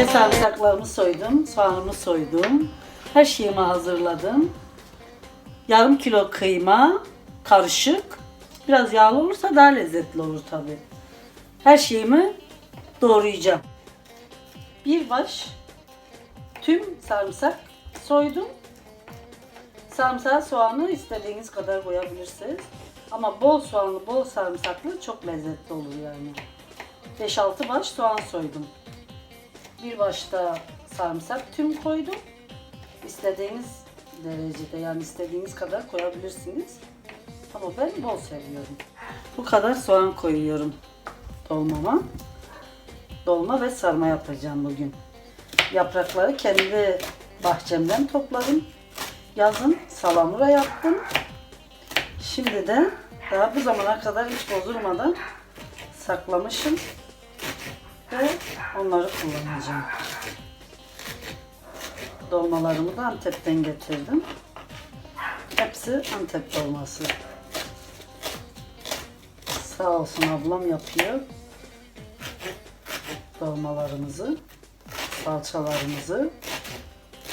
Önce sarımsaklarımı soydum, soğanımı soydum. Her şeyimi hazırladım. Yarım kilo kıyma, karışık. Biraz yağlı olursa daha lezzetli olur tabi. Her şeyimi doğrayacağım. Bir baş tüm sarımsak soydum. Sarımsağı soğanı istediğiniz kadar koyabilirsiniz. Ama bol soğanlı, bol sarımsaklı çok lezzetli olur yani. 5-6 baş soğan soydum. Bir başta sarımsak tüm koydum. İstediğiniz derecede yani istediğiniz kadar koyabilirsiniz. Ama ben bol seviyorum. Bu kadar soğan koyuyorum dolmama. Dolma ve sarma yapacağım bugün. Yaprakları kendi bahçemden topladım. Yazın salamura yaptım. Şimdi de daha bu zamana kadar hiç bozulmadan saklamışım ve onları kullanacağım. Dolmalarımı da Antep'ten getirdim. Hepsi Antep dolması. Sağ olsun ablam yapıyor. Dolmalarımızı, salçalarımızı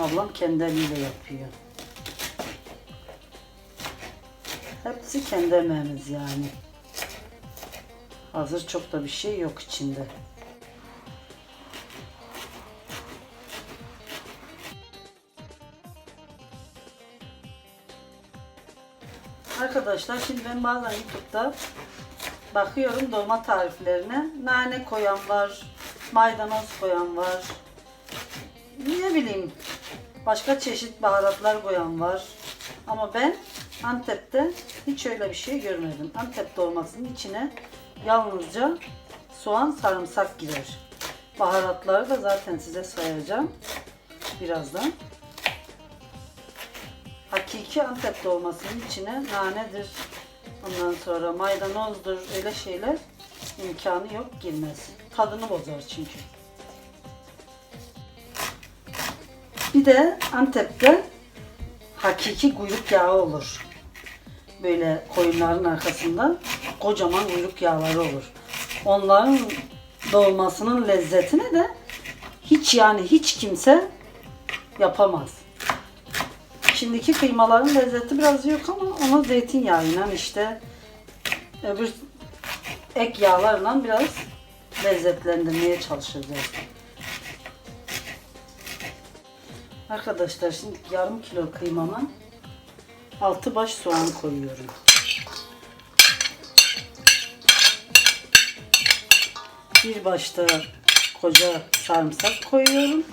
ablam kendi eliyle yapıyor. Hepsi kendi emeğimiz yani. Hazır çok da bir şey yok içinde. Arkadaşlar şimdi ben bazen YouTube'da bakıyorum dolma tariflerine. Nane koyan var, maydanoz koyan var. Ne bileyim başka çeşit baharatlar koyan var. Ama ben Antep'te hiç öyle bir şey görmedim. Antep dolmasının içine yalnızca soğan, sarımsak girer. Baharatları da zaten size sayacağım birazdan. Hakiki Antep dolmasının içine nanedir, ondan sonra maydanozdur öyle şeyler imkanı yok girmez. Tadını bozar çünkü. Bir de Antep'te hakiki kuyruk yağı olur. Böyle koyunların arkasında kocaman kuyruk yağları olur. Onların dolmasının lezzetini de hiç yani hiç kimse yapamaz. Şimdiki kıymaların lezzeti biraz yok ama onu zeytinyağıyla işte öbür ek yağlarla biraz lezzetlendirmeye çalışacağız. Arkadaşlar şimdi yarım kilo kıymama 6 baş soğan koyuyorum. Bir başta koca sarımsak koyuyorum.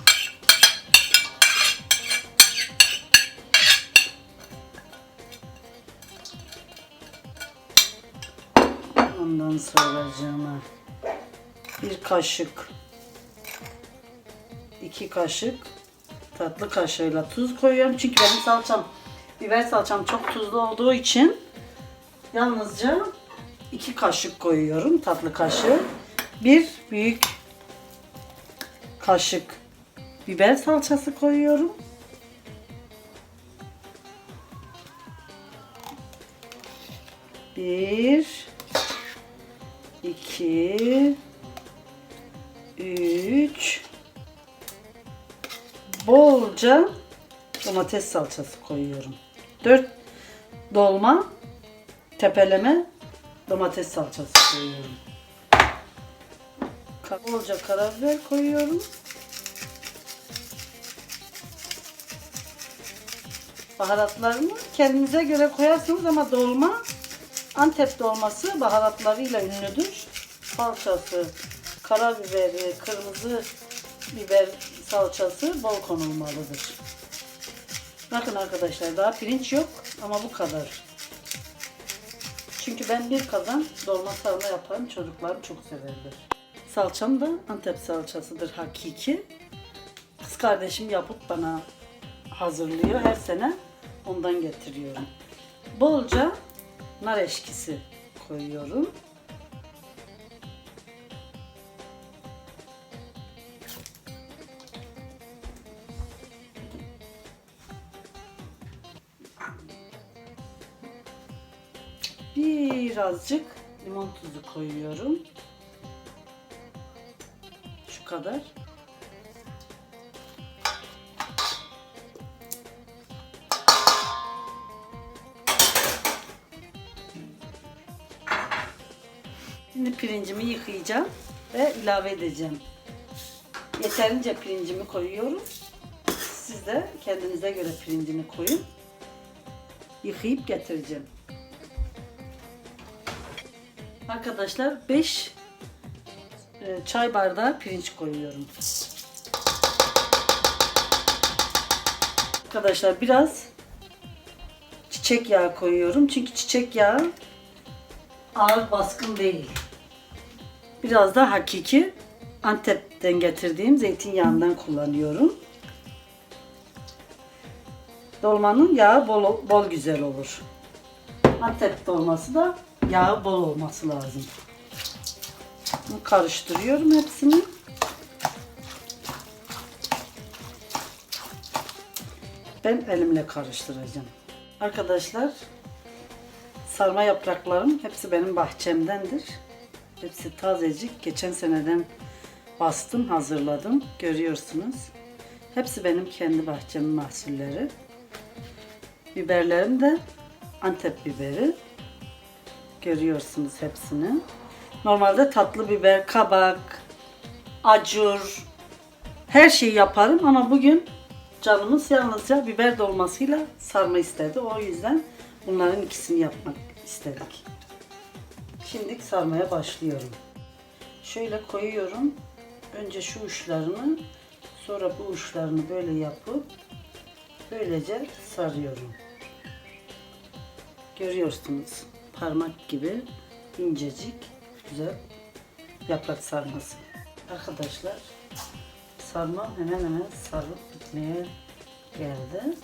Ondan sonra bir kaşık iki kaşık tatlı kaşığıyla tuz koyuyorum. Çünkü benim salçam biber salçam çok tuzlu olduğu için yalnızca iki kaşık koyuyorum tatlı kaşığı. Bir büyük kaşık biber salçası koyuyorum. Bir, iki, üç, bolca domates salçası koyuyorum. 4 dolma tepeleme domates salçası koyuyorum. Bolca karabiber koyuyorum. Baharatlarını kendinize göre koyarsınız ama dolma Antep dolması baharatlarıyla ünlüdür. Salçası, karabiberi, kırmızı biber salçası bol konulmalıdır. Bakın arkadaşlar daha pirinç yok ama bu kadar. Çünkü ben bir kazan dolma sarma yaparım. Çocuklarım çok severler. Salçam da Antep salçasıdır hakiki. Kız kardeşim yapıp bana hazırlıyor. Her sene ondan getiriyorum. Bolca nar eşkisi koyuyorum. Birazcık limon tuzu koyuyorum. Şu kadar. Şimdi pirincimi yıkayacağım ve ilave edeceğim. Yeterince pirincimi koyuyorum. Siz de kendinize göre pirincini koyun. Yıkayıp getireceğim. Arkadaşlar 5 çay bardağı pirinç koyuyorum. Arkadaşlar biraz çiçek yağı koyuyorum. Çünkü çiçek yağı ağır baskın değil. Biraz da hakiki Antep'ten getirdiğim zeytinyağından kullanıyorum. Dolmanın yağı bol, bol güzel olur. Antep dolması da yağı bol olması lazım. Bunu karıştırıyorum hepsini. Ben elimle karıştıracağım. Arkadaşlar sarma yapraklarım hepsi benim bahçemdendir. Hepsi tazecik. Geçen seneden bastım, hazırladım. Görüyorsunuz. Hepsi benim kendi bahçemin mahsulleri. Biberlerim de Antep biberi. Görüyorsunuz hepsini. Normalde tatlı biber, kabak, acur her şeyi yaparım ama bugün canımız yalnızca biber dolmasıyla sarma istedi. O yüzden bunların ikisini yapmak istedik. Şimdi sarmaya başlıyorum. Şöyle koyuyorum. Önce şu uçlarını, sonra bu uçlarını böyle yapıp böylece sarıyorum. Görüyorsunuz parmak gibi incecik güzel yaprak sarması. Arkadaşlar sarma hemen hemen sarıp bitmeye geldi.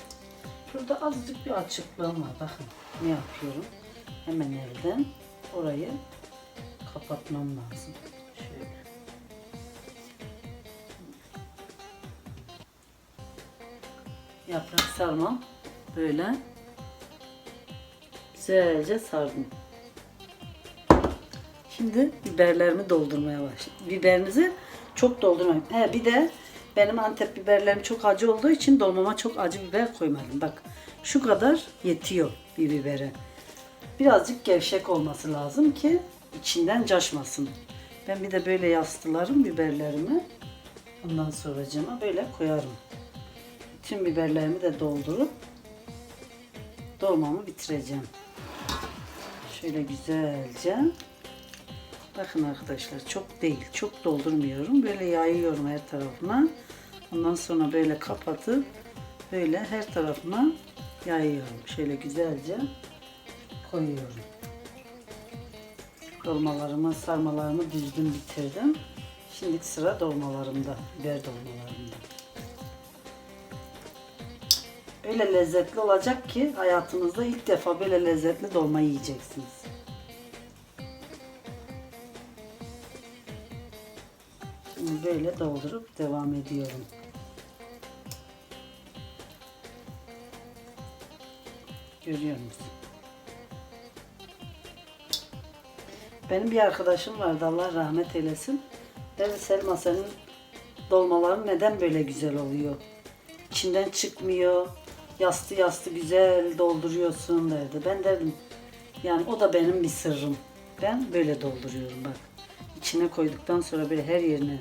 Şurada azıcık bir açıklığım. Bakın ne yapıyorum. Hemen elden orayı kapatmam lazım. Şöyle. Yaprak sarmam böyle güzelce sardım. Şimdi biberlerimi doldurmaya başladım. Biberinizi çok doldurmayın. He, bir de benim Antep biberlerim çok acı olduğu için dolmama çok acı biber koymadım. Bak şu kadar yetiyor bir bibere. Birazcık gevşek olması lazım ki içinden caşmasın. Ben bir de böyle yastılarım biberlerimi. Ondan sonra cama böyle koyarım. Tüm biberlerimi de doldurup dolmamı bitireceğim. Şöyle güzelce Bakın arkadaşlar çok değil, çok doldurmuyorum. Böyle yayıyorum her tarafına. Ondan sonra böyle kapatıp böyle her tarafına yayıyorum. Şöyle güzelce koyuyorum. Dolmalarımı, sarmalarımı düzgün bitirdim. Şimdi sıra dolmalarımda, biber dolmalarımda. Öyle lezzetli olacak ki hayatınızda ilk defa böyle lezzetli dolma yiyeceksiniz. Şimdi böyle doldurup devam ediyorum. Görüyor musun? Benim bir arkadaşım vardı Allah rahmet eylesin. Dedi Selma senin dolmaların neden böyle güzel oluyor? İçinden çıkmıyor. Yastı yastı güzel dolduruyorsun derdi. Ben dedim yani o da benim bir sırrım. Ben böyle dolduruyorum bak. İçine koyduktan sonra böyle her yerine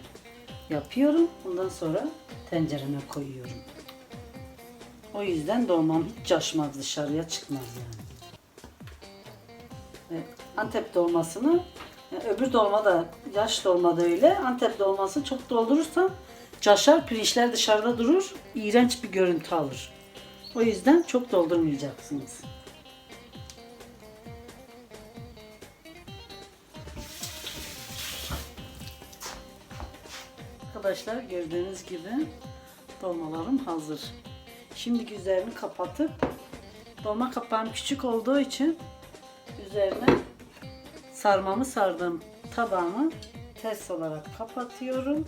yapıyorum. Ondan sonra tencereme koyuyorum. O yüzden dolmam hiç caşmaz dışarıya çıkmaz yani. Ve Antep dolmasını yani öbür dolma da yaş dolma da öyle. Antep dolması çok doldurursan caşar pirinçler dışarıda durur. iğrenç bir görüntü alır. O yüzden çok doldurmayacaksınız. Arkadaşlar gördüğünüz gibi dolmalarım hazır. Şimdi üzerini kapatıp dolma kapağım küçük olduğu için üzerine sarmamı sardım tabağımı ters olarak kapatıyorum.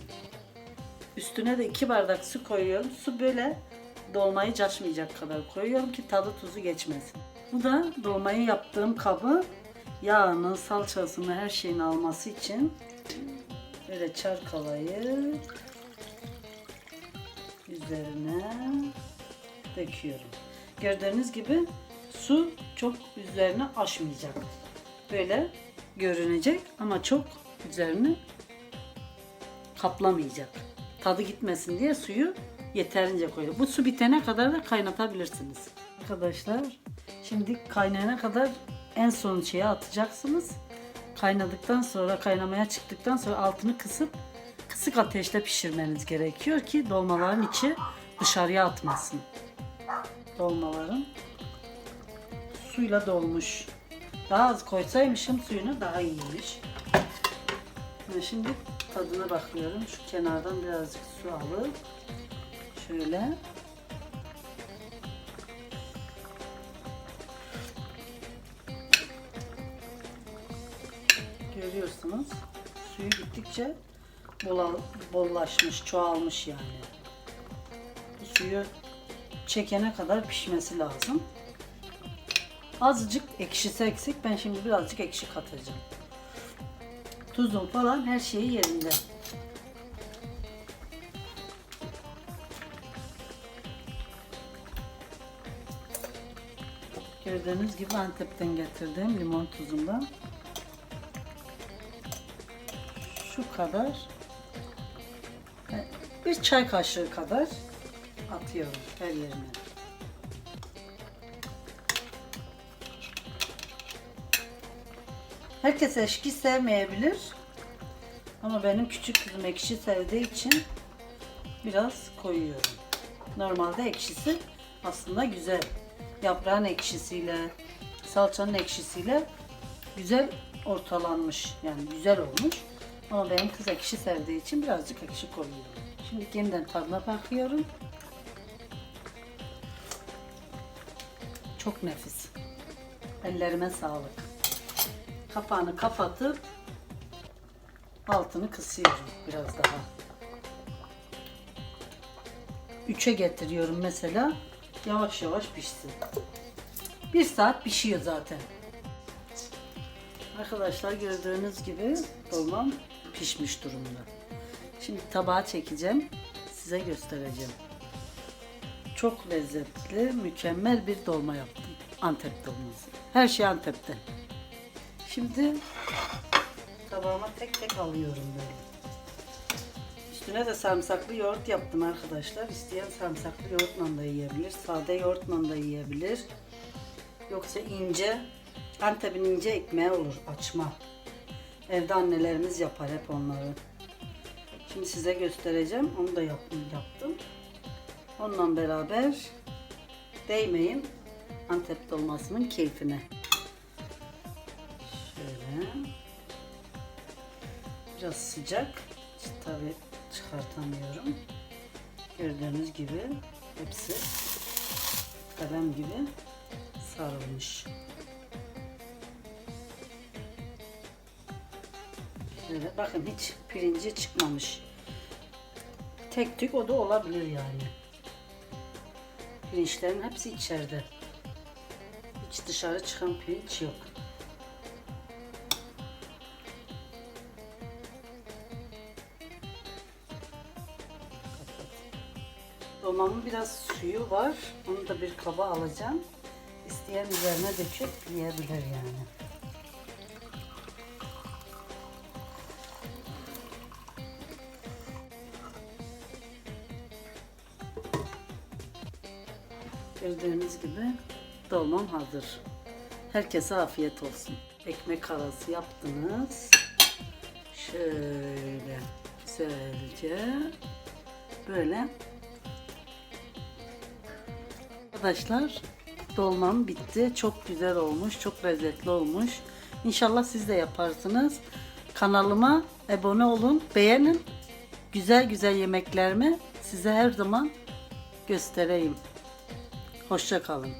Üstüne de iki bardak su koyuyorum. Su böyle dolmayı caşmayacak kadar koyuyorum ki tadı tuzu geçmesin. Bu da dolmayı yaptığım kabı yağını, salçasını, her şeyini alması için böyle çarkalayıp üzerine döküyorum. Gördüğünüz gibi su çok üzerine aşmayacak. Böyle görünecek ama çok üzerini kaplamayacak. Tadı gitmesin diye suyu yeterince koyuyor. Bu su bitene kadar da kaynatabilirsiniz. Arkadaşlar şimdi kaynayana kadar en son şeye atacaksınız. Kaynadıktan sonra kaynamaya çıktıktan sonra altını kısıp kısık ateşte pişirmeniz gerekiyor ki dolmaların içi dışarıya atmasın. Dolmaların suyla dolmuş. Daha az koysaymışım suyunu daha iyiymiş. Şimdi tadına bakıyorum. Şu kenardan birazcık su alıp şöyle görüyorsunuz. Suyu gittikçe bollaşmış, çoğalmış yani. Bu suyu çekene kadar pişmesi lazım. Azıcık ekşisi eksik. Ben şimdi birazcık ekşi katacağım. Tuzum falan her şeyi yerinde. Gördüğünüz gibi Antep'ten getirdiğim limon tuzundan şu kadar bir çay kaşığı kadar atıyorum her yerine. Herkes ekşi sevmeyebilir. Ama benim küçük kızım ekşi sevdiği için biraz koyuyorum. Normalde ekşisi aslında güzel. Yaprağın ekşisiyle, salçanın ekşisiyle güzel ortalanmış. Yani güzel olmuş. Ama benim kız ekşi sevdiği için birazcık ekşi koyuyorum. Şimdi yeniden tadına bakıyorum. Çok nefis. Ellerime sağlık. Kapağını kapatıp altını kısıyorum biraz daha. Üçe getiriyorum mesela. Yavaş yavaş pişsin. Bir saat pişiyor zaten. Arkadaşlar gördüğünüz gibi dolmam pişmiş durumda. Şimdi tabağa çekeceğim. Size göstereceğim. Çok lezzetli, mükemmel bir dolma yaptım. Antep dolması. Her şey Antep'ten. Şimdi tabağıma tek tek alıyorum böyle. Üstüne de sarımsaklı yoğurt yaptım arkadaşlar. İsteyen sarımsaklı yoğurtla da yiyebilir. Sade yoğurtla da yiyebilir. Yoksa ince, Antep'in ince ekmeği olur açma. Evde annelerimiz yapar hep onları. Şimdi size göstereceğim. Onu da yaptım. yaptım. Onunla beraber değmeyin Antep dolmasının keyfine. Biraz sıcak. Tabi çıkartamıyorum. Gördüğünüz gibi hepsi kalem gibi sarılmış. Şöyle bakın hiç pirinci çıkmamış. Tek tük o da olabilir yani. Pirinçlerin hepsi içeride. Hiç dışarı çıkan pirinç yok. Dolmamın biraz suyu var. Onu da bir kaba alacağım. İsteyen üzerine döküp yiyebilir yani. Gördüğünüz gibi dolmam hazır. Herkese afiyet olsun. Ekmek arası yaptınız. Şöyle güzelce böyle Arkadaşlar dolmam bitti. Çok güzel olmuş. Çok lezzetli olmuş. İnşallah siz de yaparsınız. Kanalıma abone olun. Beğenin. Güzel güzel yemeklerimi size her zaman göstereyim. Hoşça kalın.